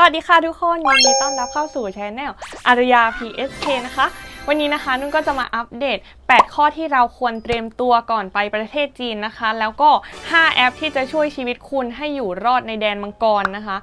สวัสดีค่ะทุกคนยินดีต้อนรับเข้าสู่ช anel อารยา PSK นะคะ วันนี้นะคะนุ่นก็จะมาอัปเดต 8 ข้อที่เราควรเตรียมตัวก่อนไปประเทศจีนนะคะ แล้วก็ 5 แอปที่จะช่วยชีวิตคุณให้อยู่รอดในแดนมังกรนะคะ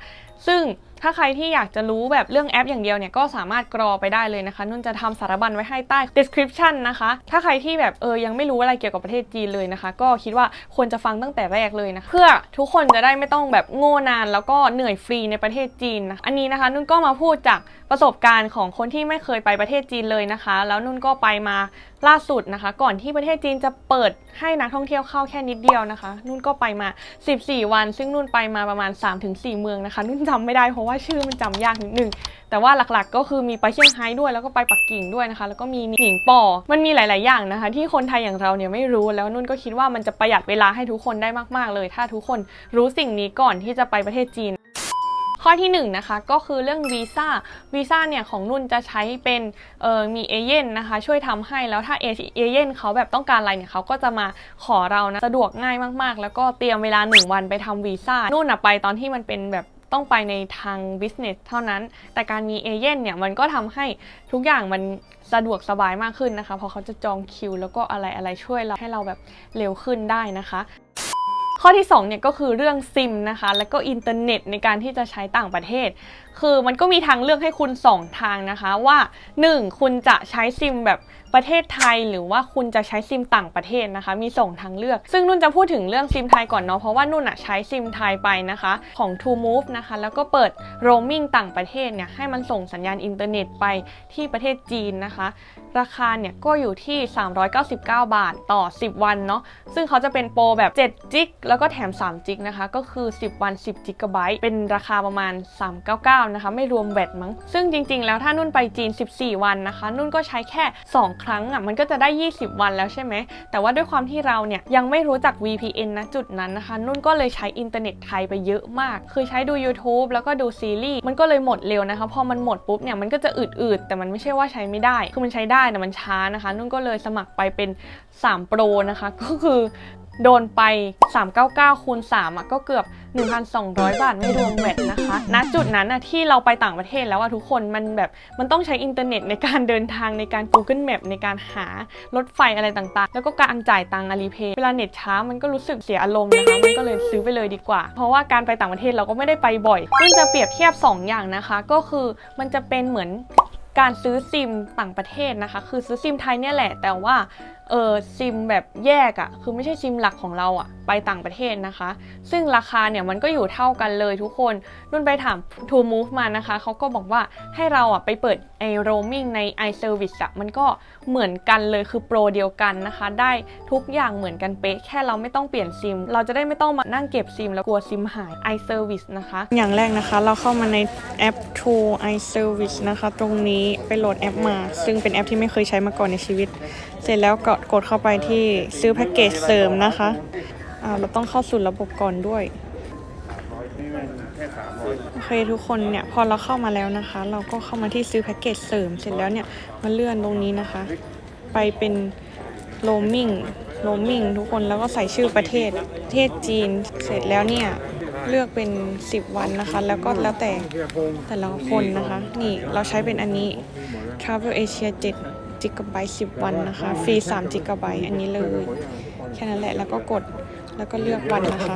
ซึ่ง ถ้าใครที่อยากจะรู้แบบเรื่องแอปอย่างเดียวเนี่ยก็สามารถกรอไปได้เลยนะคะ นุ่นจะทำสารบัญไว้ให้ใต้ description นะคะ ถ้าใครที่แบบเออยังไม่รู้อะไรเกี่ยวกับประเทศจีนเลยนะคะ ก็คิดว่าควรจะฟังตั้งแต่แรกเลยนะเพื่อทุกคนจะได้ไม่ต้องแบบโง่นานแล้วก็เหนื่อยฟรีในประเทศจีนนะอันนี้นะคะนุ่นก็มาพูดจากประสบการณ์ของคนที่ไม่เคยไปประเทศจีนเลยนะคะ แล้วนุ่นก็ไปมาล่าสุดนะคะ ก่อนที่ประเทศจีนจะเปิดให้นักท่องเที่ยวเข้าแค่นิดเดียวนะคะ นุ่นก็ไปมา 14 วัน ซึ่งนุ่นไปมาประมาณ 3-4 เมืองนะคะ นุ่นจำไม่ได้เพราะว่าชื่อมันจำยากนิดนึง แต่ว่าหลักๆก็คือมีไปเซี่ยงไฮ้ด้วยแล้วก็ไปปักกิ่งด้วยนะคะ แล้วก็มีหนิงป่อมันมีหลาย ๆ อย่างนะคะ ที่คนไทยอย่างเราเนี่ยไม่รู้แล้วนุ่นก็คิดว่ามันจะประหยัดเวลาให้ทุกคนได้มาก ๆ เลย ถ้าทุกคนรู้สิ่งนี้ก่อนที่จะไปประเทศจีนข้อที่1นงนะคะก็คือเรื่องวีซ่าวีซ่าเนี่ยของนุ่นจะใช้เป็นเออมีเอเย่นนะคะช่วยทำให้แล้วถ้าเอเอเย่นเขาแบบต้องการอะไรเนี่ยเขาก็จะมาขอเรานะสะดวกง่ายมากๆ แล้วก็เตรียมเวลา 1 วันไปทำวีซ่านุ่นอะไปตอนที่มันเป็นแบบ ต้องไปในทาง business เท่านั้น แต่การมีเอเย่นเนี่ยมันก็ทำให้ทุกอย่างมันสะดวกสบายมากขึ้นนะคะ เพราะเขาจะจองคิว แล้วก็อะไรอะไรช่วยเราให้เราแบบเร็วขึ้นได้นะคะ ข้อที่2เนี่ยก็คือเรื่องซิมนะคะแล้วก็อินเทอร์เน็ตในการที่จะใช้ต่างประเทศ คือมันก็มีทางเลือกให้คุณ 2 ทางนะคะว่า 1. คุณจะใช้ซิมแบบประเทศไทย หรือว่าคุณจะใช้ซิมต่างประเทศนะคะ มีส่งทางเลือก ซึ่งนุ่นจะพูดถึงเรื่องซิมไทยก่อนเนาะเพราะว่านุ่นอะใช้ซิมไทยไปนะคะของ True Move นะคะแล้วก็เปิด roaming ต่างประเทศเนี่ยให้มันส่งสัญญาณอินเทอร์เน็ตไปที่ประเทศจีนนะคะ ราคาเนี่ยก็อยู่ที่ 399 บาทต่อ 10 วันเนาะซึ่งเขาจะเป็นโปรแบบ7จิกแล้วก็แถม3จิกนะคะก็คือ 10 วัน 10จิกะไบต์เป็นราคาประมาณ 399 นะคะ ไม่รวมแวตมั้ง ซึ่งจริงๆ แล้วถ้านุ่นไปจีน 14 วันนะคะ นุ่นก็ใช้แค่ 2 ครั้งอะมันก็จะได้ 20 วันแล้วใช่ไหม แต่ว่าด้วยความที่เราเนี่ยยังไม่รู้จัก VPN นะจุดนั้นนะคะ นุ่นก็เลยใช้อินเทอร์เน็ตไทยไปเยอะมาก คือใช้ดู YouTube แล้วก็ดูซีรีส์มันก็เลยหมดเร็วนะคะพอมันหมดปุ๊บเนี่ยมันก็จะอืดๆแต่มันไม่ใช่ว่าใช้ไม่ได้คือมันใช้ได้แต่มันช้านะคะ นุ่นก็เลยสมัครไปเป็น 3 Pro นะคะ ก็คือโดนไป 399คูณ3อะก็เกือบ 1,200 บาทไม่รวมแวตนะคะ ณ จุดนั้นอะที่เราไปต่างประเทศแล้วอะทุกคน มันแบบ มันต้องใช้อินเทอร์เน็ตในการเดินทางในการ Google Map ในการหารถไฟอะไรต่างๆ แล้วก็การจ่ายตังอาลีเพย์เวลาเน็ตช้ามันก็รู้สึกเสียอารมณ์นะคะ มันก็เลยซื้อไปเลยดีกว่า เพราะว่าการไปต่างประเทศเราก็ไม่ได้ไปบ่อยนุ่นจะเปรียบเทียบ 2 อย่างนะคะ ก็คือมันจะเป็นเหมือน การซื้อซิมต่างประเทศนะคะ คือซื้อซิมไทยเนี่ยแหละ แต่ว่า เออซิมแบบแยกอะ่ะคือไม่ใช่ซิมหลักของเราอะ่ะไปต่างประเทศนะคะ ซึ่งราคาเนี่ยมันก็อยู่เท่ากันเลยทุกคนนุ่นไปถาม True Move มานะคะเขาก็บอกว่าให้เราอะไปเปิดไอ้ roaming ใน iService อะมันก็เหมือนกันเลยคือโปรเดียวกันนะคะ ได้ทุกอย่างเหมือนกันเป๊ะแค่เราไม่ต้องเปลี่ยนซิม เราจะได้ไม่ต้องมานั่งเก็บซิม แล้วกลัวซิมหาย iService นะคะ อย่างแรกนะคะเราเข้ามาในแอป True iService นะคะ ตรงนี้ไปโหลดแอปมา ซึ่งเป็นแอปที่ไม่เคยใช้มาก่อนในชีวิต เสร็จแล้วก็กดเข้าไปที่ซื้อแพ็กเกจเสริมนะคะอ่าเราต้องเข้าสู่ระบบก่อนด้วยโอเคทุกคนเนี่ยพอเราเข้ามาแล้วนะคะ เราก็เข้ามาที่ซื้อแพ็กเกจเสริมเสร็จแล้วเนี่ยมาเลื่อนตรงนี้นะคะ ไปเป็น roaming roaming ทุกคนแล้วก็ใส่ชื่อประเทศประเทศจีนเสร็จแล้วเนี่ยเลือกเป็น 10 วันนะคะ แล้วก็แล้วแต่แต่ละคนนะคะ นี่เราใช้เป็นอันนี้ Travel Asia 7 จิกะไบต์10 วันนะคะ ฟรี3จิกะไบต์อันนี้เลย แค่นั้นแหละแล้วก็กดแล้วก็เลือกวันนะคะ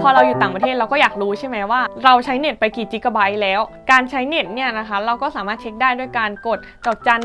พอเราอยู่ต่างประเทศเราก็อยากรู้ใช่ไหมว่า เราใช้เน็ตไปกี่จิกะไบต์แล้ว การใช้เน็ตเนี่ยนะคะ เราก็สามารถเช็คได้ด้วยการกดดอกจัน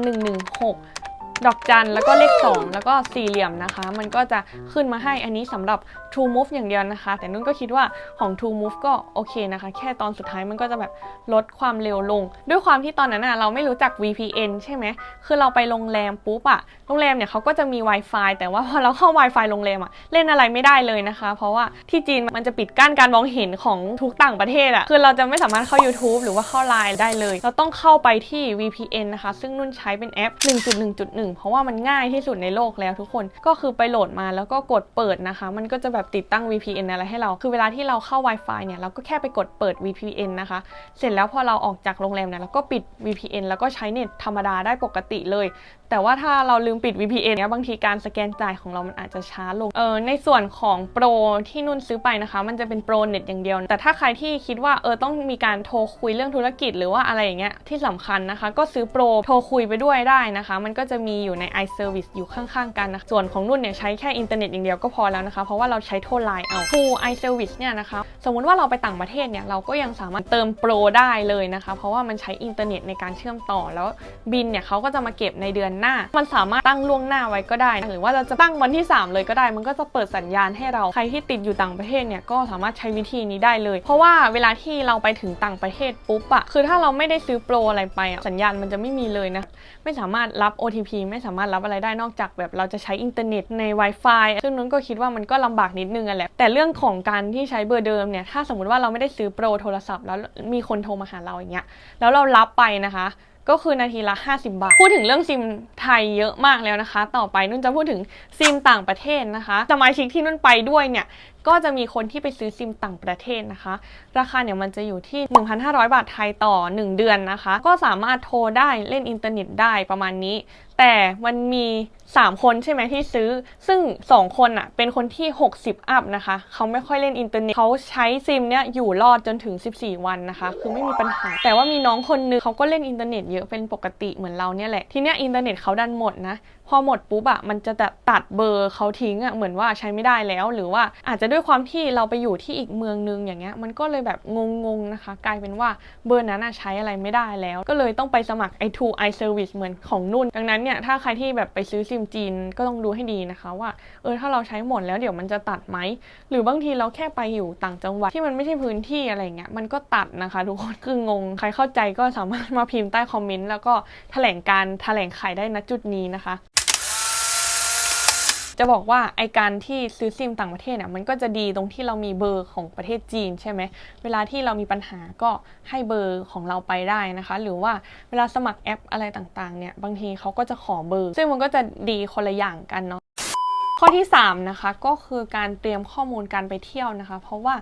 116 ดอกจันแล้วก็เลข 2 แล้วก็สี่เหลี่ยมนะคะ มันก็จะขึ้นมาให้อันนี้สำหรับ True Move อย่างเดียวนะคะ แต่นุ่นก็คิดว่าของ True Move ก็โอเคนะคะ แค่ตอนสุดท้ายมันก็จะแบบลดความเร็วลง ด้วยความที่ตอนนั้นอะเราไม่รู้จัก VPN ใช่ไหมคือเราไปโรงแรมปุ๊บอะโรงแรมเนี่ยเขาก็จะมี Wi-Fi แต่ว่าพอเราเข้า Wi-Fi โรงแรมอะเล่นอะไรไม่ได้เลยนะคะ เพราะว่าที่จีนมันจะปิดกั้นการมองเห็นของทุกต่างประเทศอะคือเราจะไม่สามารถเข้า YouTube หรือว่าเข้า Line ได้เลย เราต้องเข้าไปที่ VPN นะคะ ซึ่งนุ่นใช้เป็นแอป 1.1.1เพราะว่ามันง่ายที่สุดในโลกแล้วทุกคนก็คือไปโหลดมาแล้วก็กดเปิดนะคะ มันก็จะแบบติดตั้ง VPN อะไรให้เรา คือเวลาที่เราเข้า Wi-Fi เนี่ยเราก็แค่ไปกดเปิด VPN นะคะ เสร็จแล้วพอเราออกจากโรงแรมเนี่ยเราก็ปิด VPN แล้วก็ใช้เน็ตธรรมดาได้ปกติเลย แต่ว่าถ้าเราลืมปิด VPN เนี่ยบางทีการสแกนจ่ายของเรามันอาจจะช้าลงเออในส่วนของโปรที่นุ่นซื้อไปนะคะ มันจะเป็นโปรเน็ตอย่างเดียว แต่ถ้าใครที่คิดว่าเออต้องมีการโทรคุยเรื่องธุรกิจหรือว่าอะไรอย่างเงี้ยที่สำคัญนะคะ ก็ซื้อโปรโทรคุยไปด้วยได้นะคะ มันก็จะมีอยู่ใน iService อยู่ข้างๆกันนะส่วนของนุ่นเนี่ยใช้แค่อินเทอร์เน็ตอย่างเดียวก็พอแล้วนะคะ เพราะว่าเราใช้โทรไลน์เอา True iService เนี่ยนะคะ สมมุติว่าเราไปต่างประเทศเนี่ยเราก็ยังสามารถเติมโปรได้เลยนะคะ เพราะว่ามันใช้อินเทอร์เน็ตในการเชื่อมต่อแล้วบินเนี่ยเขาก็จะมาเก็บในเดือนหน้า มันสามารถตั้งล่วงหน้าไว้ก็ได้นะหรือว่าเราจะตั้งวันที่ 3 เลยก็ได้ มันก็จะเปิดสัญญาณให้เราใครที่ติดอยู่ต่างประเทศเนี่ยก็สามารถใช้วิธีนี้ได้เลย เพราะว่าเวลาที่เราไปถึงต่างประเทศปุ๊บอะคือถ้าเราไม่ได้ซื้อโปรอะไรไปอะสัญญาณมันจะไม่มีเลยนะไม่สามารถรับ OTP ไม่สามารถรับอะไรได้นอกจากแบบเราจะใช้อินเทอร์เน็ตใน Wi-Fi ซึ่งนุ้นก็คิดว่ามันก็ลำบากนิดนึงอะแหละแต่เรื่องของการที่ใช้เบอร์เดิมเนี่ยถ้าสมมติว่าเราไม่ได้ซื้อโปรโทรศัพท์ แล้วมีคนโทรมาหาเราอย่างเงี้ยแล้วเรารับไปนะคะก็คือนาทีละ 50 บาท พูดถึงเรื่องซิมไทยเยอะมากแล้วนะคะ ต่อไปนุ่นจะพูดถึงซิมต่างประเทศนะคะสมาชิกที่นุ่นไปด้วยเนี่ย ก็จะมีคนที่ไปซื้อซิมต่างประเทศนะคะ ราคาเนี่ยมันจะอยู่ที่ 1,500 บาทไทยต่อ 1 เดือนนะคะ ก็สามารถโทรได้เล่นอินเทอร์เน็ตได้ประมาณนี้ แต่มันมี 3 คนใช่ไหมที่ซื้อ ซึ่ง 2 คนอะเป็นคนที่ 60 อัพนะคะ เขาไม่ค่อยเล่นอินเทอร์เน็ตเขาใช้ซิมเนี่ยอยู่รอดจนถึง 14 วันนะคะ คือไม่มีปัญหา แต่ว่ามีน้องคนนึงเขาก็เล่นอินเทอร์เน็ตเยอะเป็นปกติเหมือนเราเนี่ยแหละทีเนี้ยอินเทอร์เน็ตเขาดันหมดนะพอหมดปุ๊บอะมันจะตัดเบอร์เขาทิ้งอะเหมือนว่าใช้ไม่ได้แล้ว หรือว่าอาจจะด้วยความที่เราไปอยู่ที่อีกเมืองนึงอย่างเงี้ยมันก็เลยแบบงงๆนะคะ กลายเป็นว่าเบอร์นั้นอะใช้อะไรไม่ได้แล้ว ก็เลยต้องไปสมัครไอทูไอเซอร์วิสเหมือนของนุ่นดังนั้นเนี่ยถ้าใครที่แบบไปซื้อซิมจีนก็ต้องดูให้ดีนะคะ ว่าเออถ้าเราใช้หมดแล้วเดี๋ยวมันจะตัดไหม หรือบางทีเราแค่ไปอยู่ต่างจังหวัดที่มันไม่ใช่พื้นที่อะไรเงี้ยมันก็ตัดนะคะ ทุกคนคืองง ใครเข้าใจก็สามารถมาพิมพ์ใต้คอมเมนต์แล้วก็แถลงการแถลงไขได้ณจุดนี้นะคะ จะบอกว่าไอการที่ซื้อซิมต่างประเทศเนี่ยมันก็จะดีตรงที่เรามีเบอร์ของประเทศจีนใช่ไหมเวลาที่เรามีปัญหาก็ให้เบอร์ของเราไปได้นะคะ หรือว่าเวลาสมัครแอปอะไรต่างๆเนี่ยบางทีเขาก็จะขอเบอร์ ซึ่งมันก็จะดีคนละอย่างกันเนาะ ข้อที่3นะคะก็คือการเตรียมข้อมูลการไปเที่ยวนะคะ เพราะว่า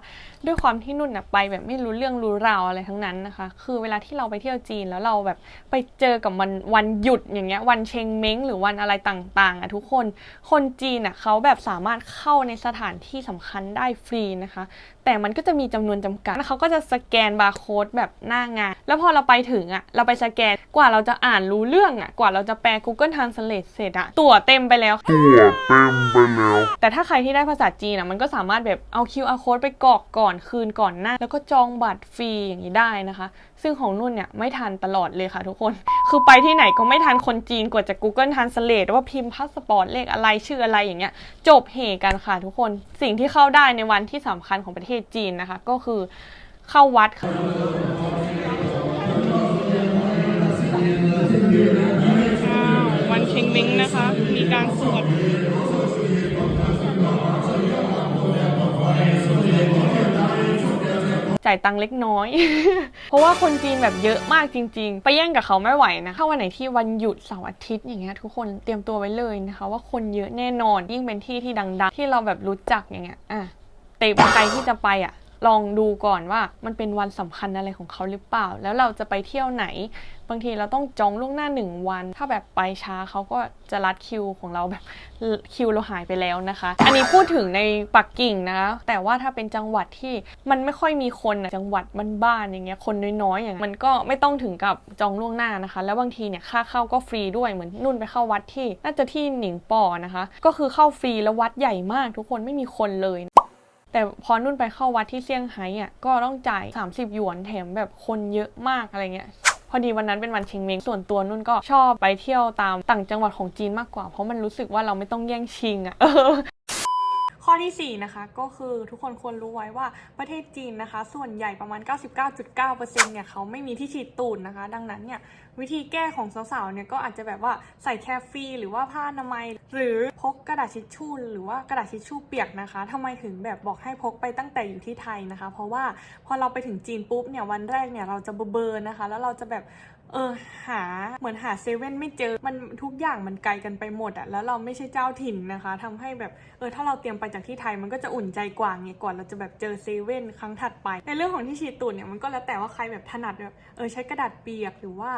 ด้วยความที่นุ่นนะไปแบบไม่รู้เรื่องรู้ราวอะไรทั้งนั้นนะคะ คือเวลาที่เราไปเที่ยวจีนแล้วเราแบบไปเจอกับวันวันหยุดอย่างเงี้ยวันเชงเม้งหรือวันอะไรต่างๆอะทุกคนคนจีนอะเขาแบบสามารถเข้าในสถานที่สำคัญได้ฟรีนะคะ แต่มันก็จะมีจำนวนจำกัดแล้วเขาก็จะสแกนบาร์โค้ดแบบหน้างาน แล้วพอเราไปถึงอะเราไปสแกนกว่าเราจะอ่านรู้เรื่องอะกว่าเราจะแปล Google Translate เสร็จอะตั๋วเต็มไปแล้วตัวเต็มไปแล้ว แต่ถ้าใครที่ได้ภาษาจีนอะมันก็สามารถแบบเอา QR code ไปกรอกก่อนคืนก่อนหน้า แล้วก็จองบัตรฟรีอย่างนี้ได้นะคะ ซึ่งของนุ่นเนี่ยไม่ทันตลอดเลยค่ะทุกคน คือไปที่ไหนก็ไม่ทันคนจีนกว่าจะ Google Translate ว่าพิมพ์พาสปอร์ตเลขอะไรชื่ออะไรอย่างเงี้ย จบเหกันค่ะทุกคน สิ่งที่เข้าได้ในวันที่สำคัญของประเทศจีนนะคะ ก็คือเข้าวัดค่ะวันเชงเม้งนะคะ มีการสวด จ่ายตังค์เล็กน้อย เพราะว่าคนจีนแบบเยอะมากจริง ๆ ไปแย่งกับเขาไม่ไหวนะถ้าวันไหนที่วันหยุดเสาร์อาทิตย์อย่างเงี้ยทุกคนเตรียมตัวไว้เลยนะคะ ว่าคนเยอะแน่นอนยิ่งเป็นที่ที่ดัง ๆ ที่เราแบบรู้จักอย่างเงี้ยอะเตะใครที่จะไปอะ ลองดูก่อนว่ามันเป็นวันสำคัญอะไรของเขาหรือเปล่า แล้วเราจะไปเที่ยวไหน บางทีเราต้องจองล่วงหน้าหนึ่งวัน ถ้าแบบไปช้าเขาก็จะรัดคิวของเราแบบคิวเราหายไปแล้วนะคะ อันนี้พูดถึงในปักกิ่งนะคะ แต่ว่าถ้าเป็นจังหวัดที่มันไม่ค่อยมีคนอะจังหวัดบ้านๆอย่างเงี้ยคนน้อยๆอย่างเงี้ยมันก็ไม่ต้องถึงกับจองล่วงหน้านะคะ แล้วบางทีเนี่ยค่าเข้าก็ฟรีด้วยเหมือนนุ่นไปเข้าวัดที่ น่าจะที่หนิงป่อนะคะ ก็คือเข้าฟรีแล้ววัดใหญ่มากทุกคนไม่มีคนเลย แต่พอนุ่นไปเข้าวัดที่เซี่ยงไฮ้อะก็ต้องจ่าย 30 หยวนแถมแบบคนเยอะมากอะไรเงี้ยพอดีวันนั้นเป็นวันเชงเม้งส่วนตัวนุ่นก็ชอบไปเที่ยวตามต่างจังหวัดของจีนมากกว่า เพราะมันรู้สึกว่าเราไม่ต้องแย่งชิงอะ่ะ ข้อทีสี่ 4 นะคะก็คือทุกคนควรรู้ไว้ว่าประเทศจีนนะคะ ส่วนใหญ่ประมาณ 99.9%เนี่ยเขาไม่มีที่ฉีดตูดนะคะ ดังนั้นเนี่ยวิธีแก้ของสาวๆเนี่ยก็อาจจะแบบว่าใส่แคฟฟีหรือว่าผ้าอนามัย หรือพกกระดาษทิชชู่หรือว่ากระดาษทิชชู่เปียกนะคะทำไมถึงแบบบอกให้พกไปตั้งแต่อยู่ที่ไทยนะคะ เพราะว่าพอเราไปถึงจีนปุ๊บเนี่ยวันแรกเนี่ยเราจะเบลอๆนะคะ แล้วเราจะแบบ เออหาเหมือนหาเซเว่นไม่เจอมันทุกอย่างมันไกลกันไปหมดอะแล้วเราไม่ใช่เจ้าถิ่นนะคะทำให้แบบเออถ้าเราเตรียมไปจากที่ไทยมันก็จะอุ่นใจกว่าไงก่อนเราจะแบบเจอเซเว่นครั้งถัดไป ในเรื่องของที่ฉีดตูดเนี่ยมันก็แล้วแต่ว่าใครแบบถนัดแบบเออใช้กระดาษเปียกหรือว่า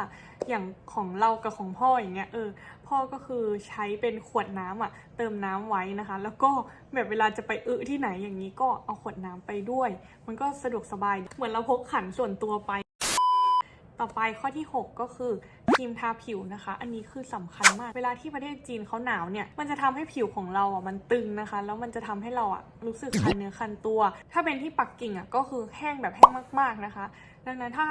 อย่างของเรากับของพ่ออย่างเงี้ยเออพ่อก็คือใช้เป็นขวดน้ำอะเติมน้ำไว้นะคะ แล้วก็แบบเวลาจะไปอึที่ไหนอย่างนี้ก็เอาขวดน้ำไปด้วย มันก็สะดวกสบายเหมือนเราพกขันส่วนตัวไป ต่อไปข้อที่ 6 ก็คือครีมทาผิวนะคะ อันนี้คือสำคัญมาก เวลาที่ประเทศจีนเขาหนาวเนี่ย มันจะทำให้ผิวของเราอะมันตึงนะคะ แล้วมันจะทำให้เราอะรู้สึกคันเนื้อคันตัว ถ้าเป็นที่ปักกิ่งอะก็คือแห้งแบบแห้งมาก ๆนะคะ ดังนั้นถ้า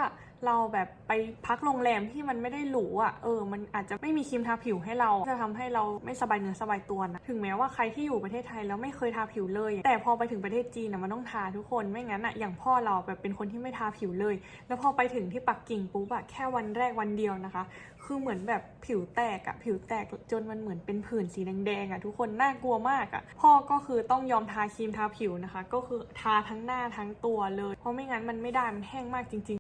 เราแบบไปพักโรงแรมที่มันไม่ได้หรูอะเออ มันอาจจะไม่มีครีมทาผิวให้เรา จะทำให้เราไม่สบายเนื้อสบายตัวนะถึงแม้ว่าใครที่อยู่ประเทศไทยแล้วไม่เคยทาผิวเลย แต่พอไปถึงประเทศจีนนะมันต้องทาทุกคนไม่งั้นอะอย่างพ่อเราแบบเป็นคนที่ไม่ทาผิวเลย แล้วพอไปถึงที่ปักกิ่งปุ๊บอะแค่วันแรกวันเดียวนะคะ คือเหมือนแบบผิวแตกอะผิวแตกจนมันเหมือนเป็นผื่นสีแดงๆอะทุกคนน่ากลัวมากอะพ่อก็คือต้องยอมทาครีมทาผิวนะคะ ก็คือทาทั้งหน้าทั้งตัวเลย เพราะไม่งั้นมันไม่ได้มันแห้งมากจริง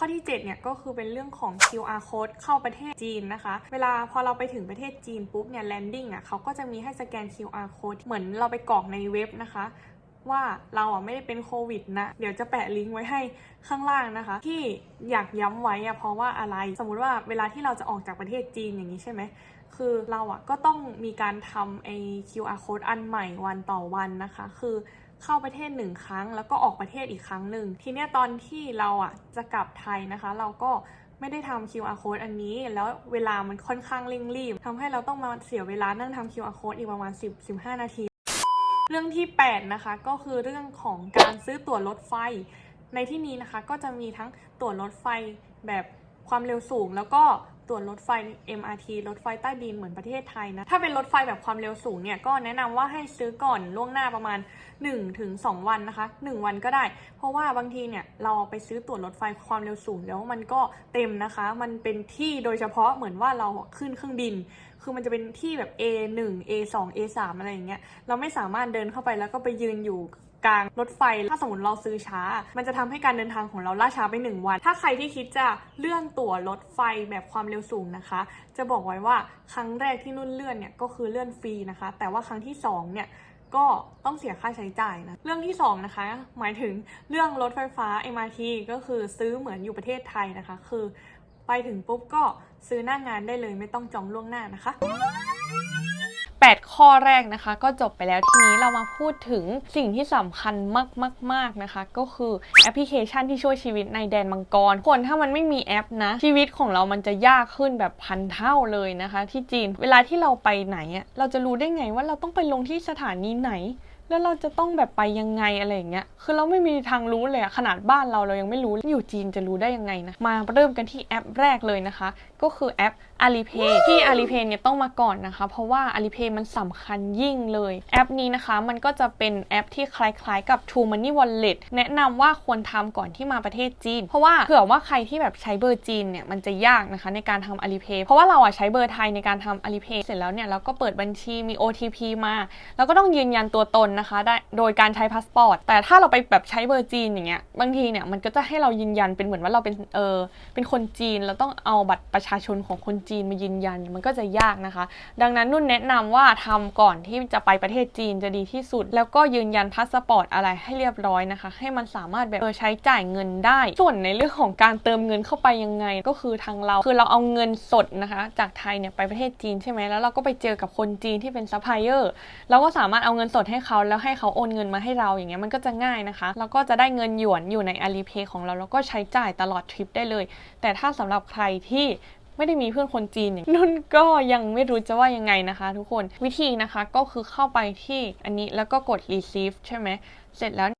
ข้อที่7เนี่ยก็คือเป็นเรื่องของ QR code เข้าประเทศจีนนะคะ เวลาพอเราไปถึงประเทศจีนปุ๊บเนี่ย landing อะเขาก็จะมีให้สแกน QR code เหมือนเราไปกรอกในเว็บนะคะว่าเราอะไม่ได้เป็นโควิดนะ เดี๋ยวจะแปะลิงก์ไว้ให้ข้างล่างนะคะ ที่อยากย้ำไว้อะเพราะว่าอะไร สมมุติว่าเวลาที่เราจะออกจากประเทศจีนอย่างนี้ใช่ไหม คือเราอะก็ต้องมีการทำไอ้ QR code อันใหม่วันต่อวันนะคะ คือ เข้าประเทศหนึ่งครั้ง แล้วก็ออกประเทศอีกครั้งหนึ่งทีเนี้ยตอนที่เราอะจะกลับไทยนะคะ เราก็ไม่ได้ทำ QR code อันนี้ แล้วเวลามันค่อนข้างเร่งรีบทำให้เราต้องมาเสียเวลานั่งทำ QR code อีกประมาณ 10-15 นาที เรื่องที่ 8 นะคะ ก็คือเรื่องของการซื้อตั๋วรถไฟ ในที่นี้นะคะ ก็จะมีทั้งตั๋วรถไฟแบบความเร็วสูง แล้วก็ ตั๋วรถไฟ MRT รถไฟใต้ดินเหมือนประเทศไทยนะ ถ้าเป็นรถไฟแบบความเร็วสูงเนี่ยก็แนะนำว่าให้ซื้อก่อนล่วงหน้าประมาณ1-2ถึง2วันนะคะ 1 วันก็ได้ เพราะว่าบางทีเนี่ยเราไปซื้อตั๋วรถไฟความเร็วสูงแล้วมันก็เต็มนะคะ มันเป็นที่โดยเฉพาะเหมือนว่าเราขึ้นเครื่องบิน คือมันจะเป็นที่แบบ A1 A2 A3 อะไรอย่างเงี้ย เราไม่สามารถเดินเข้าไปแล้วก็ไปยืนอยู่ กลางรถไฟ ถ้าสมมติเราซื้อช้า มันจะทำให้การเดินทางของเราล่าช้าไป 1 วัน ถ้าใครที่คิดจะเลื่อนตั๋วรถไฟแบบความเร็วสูงนะคะ จะบอกไว้ว่าครั้งแรกที่นุ่นเลื่อนเนี่ยก็คือเลื่อนฟรีนะคะ แต่ว่าครั้งที่2เนี่ยก็ต้องเสียค่าใช้จ่ายนะ เรื่องที่ 2 นะคะ หมายถึงเรื่องรถไฟฟ้า MRT ก็คือซื้อเหมือนอยู่ประเทศไทยนะคะ คือไปถึงปุ๊บก็ซื้อหน้างานได้เลยไม่ต้องจองล่วงหน้านะคะ 8 ข้อแรกนะคะ ก็จบไปแล้วทีนี้เรามาพูดถึงสิ่งที่สำคัญมาก ๆ ๆ นะคะ ก็คือแอปพลิเคชันที่ช่วยชีวิตในแดนมังกรคนถ้ามันไม่มีแอปนะ ชีวิตของเรามันจะยากขึ้นแบบพันเท่าเลยนะคะ ที่จีนเวลาที่เราไปไหนอะเราจะรู้ได้ไงว่าเราต้องไปลงที่สถานีไหนแล้วเราจะต้องแบบไปยังไงอะไรอย่างเงี้ย คือเราไม่มีทางรู้เลยอะขนาดบ้านเราเรายังไม่รู้ อยู่จีนจะรู้ได้ยังไงนะ มาเริ่มกันที่แอปแรกเลยนะคะ ก็คือแอป Alipay ที่ Alipay เนี่ยต้องมาก่อนนะคะ เพราะว่า Alipay มันสำคัญยิ่งเลย แอปนี้นะคะ มันก็จะเป็นแอปที่คล้ายๆกับ True Money Wallet แนะนำว่าควรทำก่อนที่มาประเทศจีน เพราะว่าเผื่อว่าใครที่แบบใช้เบอร์จีนเนี่ยมันจะยากนะคะในการทำ Alipay เพราะว่าเราอะใช้เบอร์ไทยในการทำ Alipay เสร็จแล้วเนี่ยเราก็เปิดบัญชีมี OTP มา แล้วก็ต้องยืนยันตัวตนนะคะได้โดยการใช้พาสปอร์ตแต่ถ้าเราไปแบบใช้เบอร์จีนอย่างเงี้ยบางทีเนี่ยมันก็จะให้เรายืนยันเป็นเหมือนว่าเราเป็นเออเป็นคนจีนเราต้องเอาบัตรประชชาชนของคนจีนมายืนยันมันก็จะยากนะคะ ดังนั้นนุ่นแนะนำว่าทำก่อนที่จะไปประเทศจีนจะดีที่สุด แล้วก็ยืนยันพาสปอร์ตอะไรให้เรียบร้อยนะคะ ให้มันสามารถแบบเออใช้จ่ายเงินได้ ส่วนในเรื่องของการเติมเงินเข้าไปยังไง ก็คือทางเราคือเราเอาเงินสดนะคะ จากไทยเนี่ยไปประเทศจีนใช่ไหมแล้วเราก็ไปเจอกับคนจีนที่เป็นซัพพลายเออร์เราก็สามารถเอาเงินสดให้เขาแล้วให้เขาโอนเงินมาให้เราอย่างเงี้ยมันก็จะง่ายนะคะ แล้วก็จะได้เงินหยวนอยู่ใน Alipay ของเราแล้วก็ใช้จ่ายตลอดทริปได้เลย แต่ถ้าสำหรับใครที่ ไม่ได้มีเพื่อนคนจีนอย่างนุ่นก็ยังไม่รู้จะว่ายังไงนะคะ ทุกคนวิธีนะคะก็คือเข้าไปที่อันนี้แล้วก็กด receive ใช่ไหมเสร็จแล้ว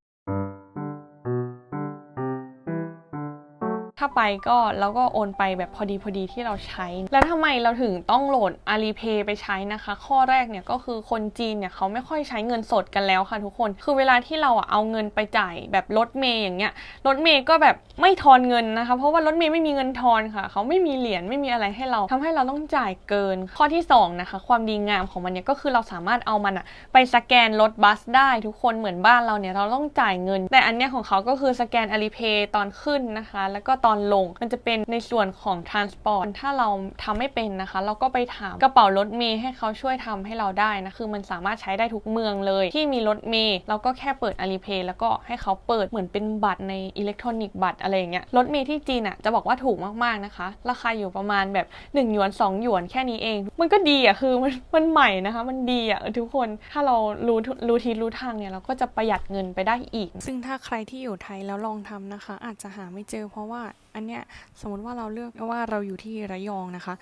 ไปก็เราก็โอนไปแบบพอดีพอดีที่เราใช้ แล้วทำไมเราถึงต้องโหลด Alipay ไปใช้นะคะ ข้อแรกเนี่ยก็คือคนจีนเนี่ยเขาไม่ค่อยใช้เงินสดกันแล้วค่ะทุกคน คือเวลาที่เราอะเอาเงินไปจ่ายแบบรถเมย์อย่างเงี้ยรถเมย์ก็แบบไม่ทอนเงินนะคะ เพราะว่ารถเมย์ไม่มีเงินทอนค่ะ เขาไม่มีเหรียญไม่มีอะไรให้เราทำให้เราต้องจ่ายเกิน ข้อที่สองนะคะความดีงามของมันเนี่ยก็คือเราสามารถเอามันอะไปสแกนรถบัสได้ทุกคนเหมือนบ้านเราเนี่ยเราต้องจ่ายเงิน แต่อันเนี้ยของเขาก็คือสแกน Alipay ตอนขึ้นนะคะ แล้วก็ตอนอนลง มันจะเป็นในส่วนของ transport ถ้าเราทำไม่เป็นนะคะ เราก็ไปถามกระเป๋ารถเมย์ให้เขาช่วยทำให้เราได้นะคือมันสามารถใช้ได้ทุกเมืองเลย ที่มีรถเมย์เราก็แค่เปิด Alipay แล้วก็ให้เขาเปิดเหมือนเป็นบัตรในอิเล็กทรอนิกส์บัตรอะไรอย่างเงี้ยรถเมย์ที่จีนอะจะบอกว่าถูกมากๆนะคะ ราคาอยู่ประมาณแบบ1หยวน2หยวนแค่นี้เอง มันก็ดีอะคือมันมันใหม่นะคะ มันดีอะทุกคนถ้าเรารู้รู้ทีรู้ทางเนี่ยเราก็จะประหยัดเงินไปได้อีก ซึ่งถ้าใครที่อยู่ไทยแล้วลองทำนะคะ อาจจะหาไม่เจอเพราะว่าอันเนี้ยสมมติว่าเราเลือกว่าเราอยู่ที่ระยองนะคะ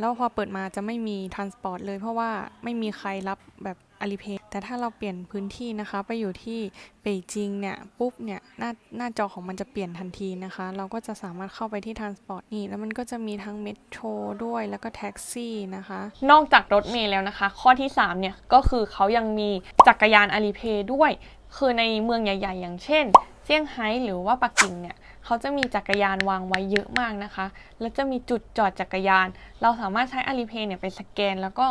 แล้วพอเปิดมาจะไม่มีทรานสปอร์ตเลยเพราะว่าไม่มีใครรับแบบอาลีเพย์แต่ถ้าเราเปลี่ยนพื้นที่นะคะ ไปอยู่ที่เป่ยจิงเนี่ยปุ๊บเนี่ยหน้าหน้าจอของมันจะเปลี่ยนทันทีนะคะ เราก็จะสามารถเข้าไปที่ทรานสปอร์ตนี่ แล้วมันก็จะมีทั้งเมโทรด้วยแล้วก็แท็กซี่นะคะ นอกจากรถเมล์แล้วนะคะ ข้อที่ 3 เนี่ย ก็คือเขายังมีจักรยานอาลีเพย์ด้วย คือในเมืองใหญ่ ๆ อย่างเช่น เซี่ยงไฮ้หรือว่าปักกิ่งเนี่ย เขาจะมีจักรยานวางไว้เยอะมากนะคะ แล้วจะมีจุดจอดจักรยาน เราสามารถใช้อาลีเพย์เนี่ยไปสแกน แล้วก็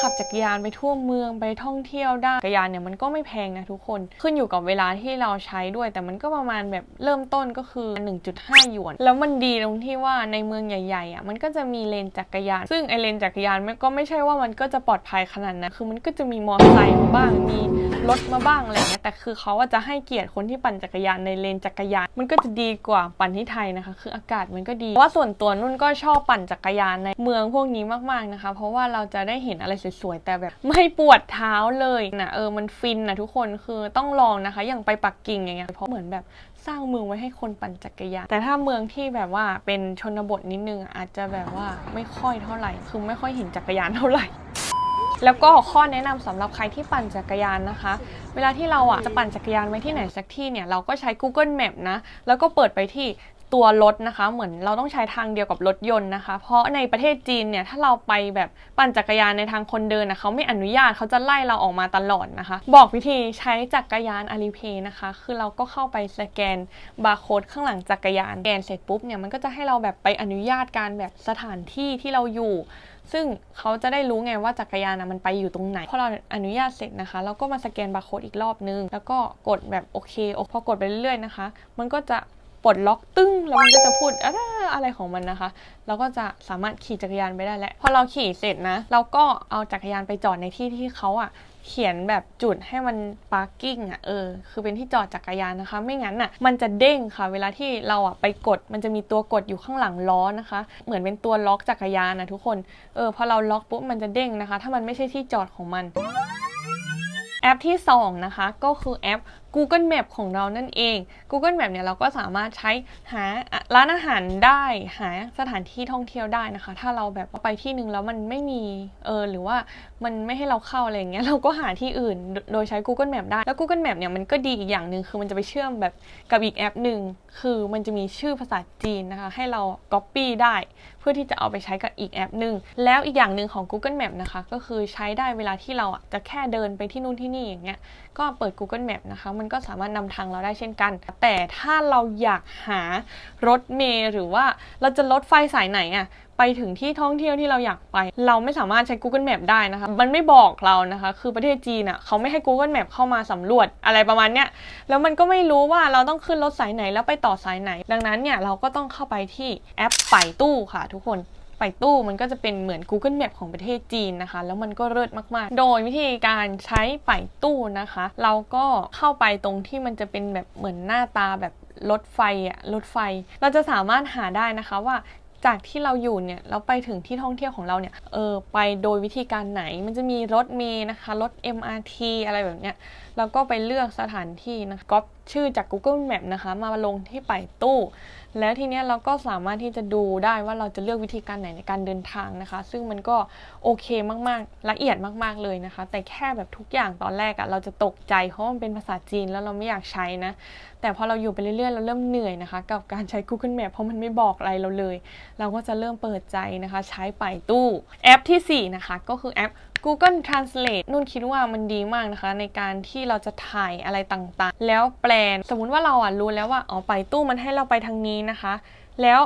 ขับจักรยานไปทั่วเมืองไปท่องเที่ยวได้จักรยานเนี่ยมันก็ไม่แพงนะทุกคน ขึ้นอยู่กับเวลาที่เราใช้ด้วย แต่มันก็ประมาณแบบเริ่มต้นก็คือ 1.5 หยวน แล้วมันดีตรงที่ว่าในเมืองใหญ่ๆอะมันก็จะมีเลนจักรยาน ซึ่งไอเลนจักรยานมันก็ไม่ใช่ว่ามันก็จะปลอดภัยขนาดนั้นคือมันก็จะมีมอเตอร์ไซค์มาบ้างมีรถมาบ้างอะไรเงี้ยแต่คือเขาจะให้เกียรติคนที่ปั่นจักรยานในเลนจักรยาน มันก็จะดีกว่าปั่นที่ไทยนะคะ คืออากาศมันก็ดีว่าส่วนตัวนุ่นก็ชอบปั่นจักรยานในเมืองพวกนี้มากๆนะคะ เพราะว่าเราจะได้เห็นอะไรสวยๆแต่แบบไม่ปวดเท้าเลยนะเออมันฟินนะทุกคนคือต้องลองนะคะ อย่างไปปักกิ่งอย่างเงี้ยเพราะเหมือนแบบสร้างเมืองไว้ให้คนปั่นจักรยาน แต่ถ้าเมืองที่แบบว่าเป็นชนบทนิดนึงอาจจะแบบว่าไม่ค่อยเท่าไหร่ คือไม่ค่อยเห็นจักรยานเท่าไหร่ แล้วก็ข้อแนะนำสำหรับใครที่ปั่นจักรยานนะคะ เวลาที่เราอะจะปั่นจักรยานไปที่ไหนสักที่เนี่ยเราก็ใช้ Google Map นะ แล้วก็เปิดไปที่ตัวรถนะคะ เหมือนเราต้องใช้ทางเดียวกับรถยนต์นะคะ เพราะในประเทศจีนเนี่ยถ้าเราไปแบบปั่นจักรยานในทางคนเดินนะเขาไม่อนุญาตเขาจะไล่เราออกมาตลอดนะคะ บอกวิธีใช้จักรยาน Alipay นะคะ คือเราก็เข้าไปสแกนบาร์โค้ดข้างหลังจักรยานสแกนเสร็จปุ๊บเนี่ยมันก็จะให้เราแบบไปอนุญาตการแบบสถานที่ที่เราอยู่ ซึ่งเขาจะได้รู้ไงว่าจักรยานนะมันไปอยู่ตรงไหน พอเราอนุญาตเสร็จนะคะ เราก็มาสแกนบาร์โค้ดอีกรอบนึง แล้วก็กดแบบโอเคพอกดไปเรื่อยๆนะคะ มันก็จะปลดล็อกตึ้งแล้วมันก็จะพูดอะไรอะไรของมันนะคะ เราก็จะสามารถขี่จักรยานไปได้แล้วพอเราขี่เสร็จนะ เราก็เอาจักรยานไปจอดในที่ที่เขาอะ เขียนแบบจุดให้มันปาร์กิ้งอะเออคือเป็นที่จอดจักรยานนะคะ ไม่งั้นอะมันจะเด้งค่ะ เวลาที่เราอะไปกด มันจะมีตัวกดอยู่ข้างหลังล้อนะคะ เหมือนเป็นตัวล็อกจักรยานนะทุกคนเออพอเราล็อกปุ๊บมันจะเด้งนะคะ ถ้ามันไม่ใช่ที่จอดของมันแอปที่ 2 นะคะ ก็คือแอป Google Map ของเรานั่นเอง Google Map เนี่ยเราก็สามารถใช้หาร้านอาหารได้หาสถานที่ท่องเที่ยวได้นะคะ ถ้าเราแบบไปที่หนึ่งแล้วมันไม่มีเออหรือว่ามันไม่ให้เราเข้าอะไรอย่างเงี้ยเราก็หาที่อื่นโดยใช้ Google Map ได้แล้ว Google Map เนี่ยมันก็ดีอีกอย่างหนึ่งคือมันจะไปเชื่อมแบบกับอีกแอปหนึ่งคือมันจะมีชื่อภาษาจีนนะคะ ให้เรา Copy ได้ เพื่อที่จะเอาไปใช้กับอีกแอปหนึ่งแล้วอีกอย่างหนึ่งของ Google Map นะคะ ก็คือใช้ได้เวลาที่เราอะจะแค่เดินไปที่นู่นที่นี่อย่างเงี้ยก็เปิด Google Map นะคะมันก็สามารถนำทางเราได้เช่นกัน แต่ถ้าเราอยากหารถเมล์หรือว่าเราจะรถไฟสายไหนอะไปถึงที่ท่องเที่ยวที่เราอยากไป เราไม่สามารถใช้ Google Map ได้นะคะ มันไม่บอกเรานะคะ คือประเทศจีนอะเขาไม่ให้ Google Map เข้ามาสำรวจอะไรประมาณเนี้ย แล้วมันก็ไม่รู้ว่าเราต้องขึ้นรถสายไหนแล้วไปต่อสายไหน ดังนั้นเนี่ยเราก็ต้องเข้าไปที่แอปไปตู้ค่ะทุกคน ไปตู้มันก็จะเป็นเหมือน Google Map ของประเทศจีนนะคะ แล้วมันก็เลิศมาก ๆ โดยวิธีการใช้ไปตู้นะคะ เราก็เข้าไปตรงที่มันจะเป็นแบบเหมือนหน้าตาแบบรถไฟอะรถไฟ เราจะสามารถหาได้นะคะว่าจากที่เราอยู่เนี่ยเราไปถึงที่ท่องเที่ยวของเราเนี่ยเออไปโดยวิธีการไหนมันจะมีรถเมล์นะคะ รถ MRT อะไรแบบเนี้ยเราก็ไปเลือกสถานที่นะคะก๊อปชื่อจาก Google Map นะคะ มาลงที่ไปตู้ แล้วทีเนี้ยเราก็สามารถที่จะดูได้ว่าเราจะเลือกวิธีการไหนในการเดินทางนะคะ ซึ่งมันก็โอเคมากๆ ละเอียดมากๆเลยนะคะ แต่แค่แบบทุกอย่างตอนแรกอะเราจะตกใจเพราะมันเป็นภาษาจีนแล้วเราไม่อยากใช้นะ แต่พอเราอยู่ไปเรื่อยๆ เราเริ่มเหนื่อยนะคะ กับการใช้ Google Map เพราะมันไม่บอกอะไรเราเลย เราก็จะเริ่มเปิดใจนะคะ ใช้ไปตู้ แอปทีสี่ 4 นะคะ ก็คือแอป Google Translate นุ่นคิดว่ามันดีมากนะคะ ในการที่เราจะถ่ายอะไรต่างๆ แล้วแปลนสมมุติว่าเราอะรู้แล้วว่าอ๋อไปตู้มันให้เราไปทางนี้นะคะ แล้ว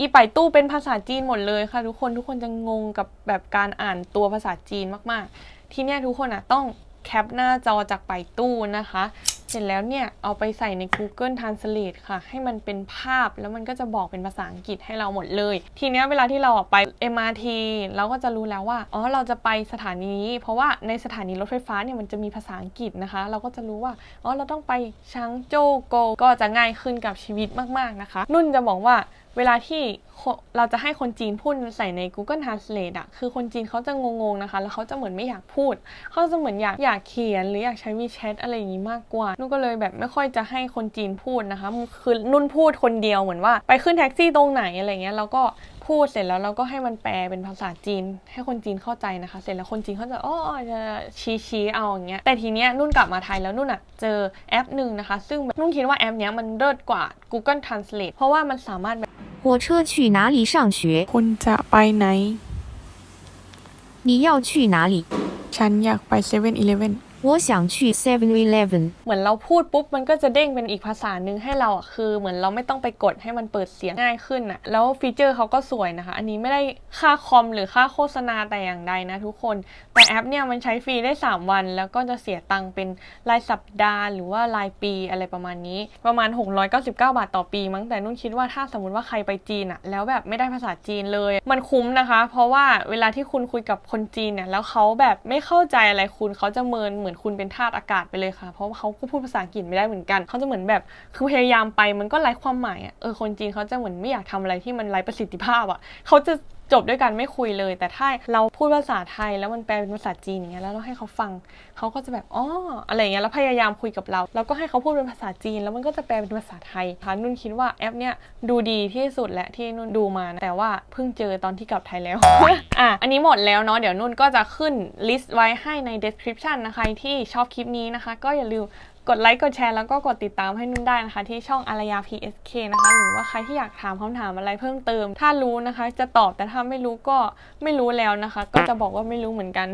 อีไปตู้เป็นภาษาจีนหมดเลยค่ะ ทุกคนทุกคนจะงงกับแบบการอ่านตัวภาษาจีนมากๆ ทีเนี้ยทุกคนอะต้องแคปหน้าจอจากไปตู้นะคะ เสร็จแล้วเนี่ย เอาไปใส่ใน Google Translate ค่ะ ให้มันเป็นภาพแล้วมันก็จะบอกเป็นภาษาอังกฤษให้เราหมดเลย ทีเนี้ยเวลาที่เราออกไป MRT เราก็จะรู้แล้วว่า อ๋อ เราจะไปสถานีนี้ เพราะว่าในสถานีรถไฟฟ้าเนี่ยมันจะมีภาษาอังกฤษนะคะ เราก็จะรู้ว่า อ๋อ เราต้องไปชางโจโก ก็จะง่ายขึ้นกับชีวิตมาก ๆ นะคะ นุ่นจะบอกว่าเวลาที่ เราจะให้คนจีนพูดใส่ใน Google Translate อะคือคนจีนเขาจะงงๆนะคะ แล้วเขาจะเหมือนไม่อยากพูด เขาจะเหมือนอยากอยากเขียน หรืออยากใช้วีแชทอะไรอย่างนี้มากกว่านุ่นก็เลยแบบไม่ค่อยจะให้คนจีนพูดนะคะ คือนุ่นพูดคนเดียวเหมือนว่า ไปขึ้นแท็กซี่ตรงไหนอะไรเงี้ยแล้วก็พูดเสร็จแล้วเราก็ให้มันแปลเป็นภาษาจีน ให้คนจีนเข้าใจนะคะ เสร็จแล้วคนจีนเขาจะอ๋อจะชี้ชี้เอาอย่างเงี้ยแต่ทีเนี้ยนุ่นกลับมาไทยแล้วนุ่นอะเจอแอปหนึ่งนะคะ ซึ่งนุ่นคิดว่าแอปเนี้ยมันเลิศกว่า Google Translate เพราะว่ามันสามารถแบบ 火车去哪里上学？ คุณจะไปไหน 你要去哪里？ ฉันอยากไป7 e เ e ่ e อ 我想去 Seven Eleven。 เหมือนเราพูดปุ๊บ มันก็จะเด้งเป็นอีกภาษาหนึ่งให้เราอ่ะ คือเหมือนเราไม่ต้องไปกดให้มันเปิดเสียงง่ายขึ้นอ่ะ แล้วฟีเจอร์เขาก็สวยนะคะ อันนี้ไม่ได้ค่าคอมหรือค่าโฆษณาแต่อย่างใดนะทุกคน แต่แอปเนี่ยมันใช้ฟรีได้ 3 วัน แล้วก็จะเสียตังค์เป็นรายสัปดาห์ หรือว่ารายปีอะไรประมาณนี้ ประมาณ 699 บาทต่อปีมั้ง แต่นุ่นคิดว่าถ้าสมมติว่าใครไปจีนอ่ะ แล้วแบบไม่ได้ภาษาจีนเลย มันคุ้มนะคะ เพราะว่าเวลาที่คุณคุยกับคนจีนเนี่ย แล้วเขาแบบไม่เข้าใจอะไรคุณเขาจะเมินเหมือน อนมือนคุณเป็นทาสอากาศไปเลยค่ะ เพราะว่าเขาก็พูดภาษาอังกฤษไม่ได้เหมือนกันเขาจะเหมือนแบบคือพยายามไปมันก็ไร้ความหมายอะเออคนจีนเขาจะเหมือนไม่อยากทำอะไรที่มันไร้ประสิทธิภาพอะเขาจะ จบด้วยกันไม่คุยเลย แต่ถ้าเราพูดภาษาไทยแล้วมันแปลเป็นภาษาจีนอย่างเงี้ยแล้วเราให้เขาฟังเขาก็จะแบบอ๋ออะไรเงี้ยแล้วพยายามคุยกับเราแล้วก็ให้เขาพูดเป็นภาษาจีน แล้วมันก็จะแปลเป็นภาษาไทยค่ะนุ่นคิดว่าแอปเนี้ยดูดีที่สุดและที่นุ่นดูมา แต่ว่าเพิ่งเจอตอนที่กลับไทยแล้ว อะอันนี้หมดแล้วเนาะเดี๋ยวนุ่นก็จะขึ้นลิสต์ไว้ให้ใน description นะคะที่ชอบคลิปนี้นะคะ ก็อย่าลืม กดไลค์กดแชร์แล้วก็กดติดตามให้นุ่นได้นะคะ ที่ช่องอารยา PSK นะคะ หรือว่าใครที่อยากถามคำถามอะไรเพิ่มเติม ถ้ารู้นะคะ จะตอบแต่ถ้าไม่รู้ก็ไม่รู้แล้วนะคะ ก็จะบอกว่าไม่รู้เหมือนกัน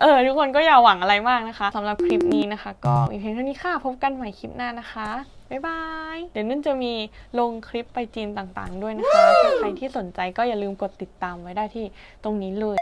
เออทุกคนก็อย่าหวังอะไรมากนะคะสำหรับคลิปนี้นะคะ ก็มีเพียงเท่านี้ค่ะพบกันใหม่คลิปหน้านะคะบ๊ายบาย เดี๋ยวนุ่นจะมีลงคลิปไปจีนต่างๆ ด้วยนะคะถ้าใครที่สนใจก็อย่าลืมกดติดตามไว้ได้ที่ตรงนี้เลย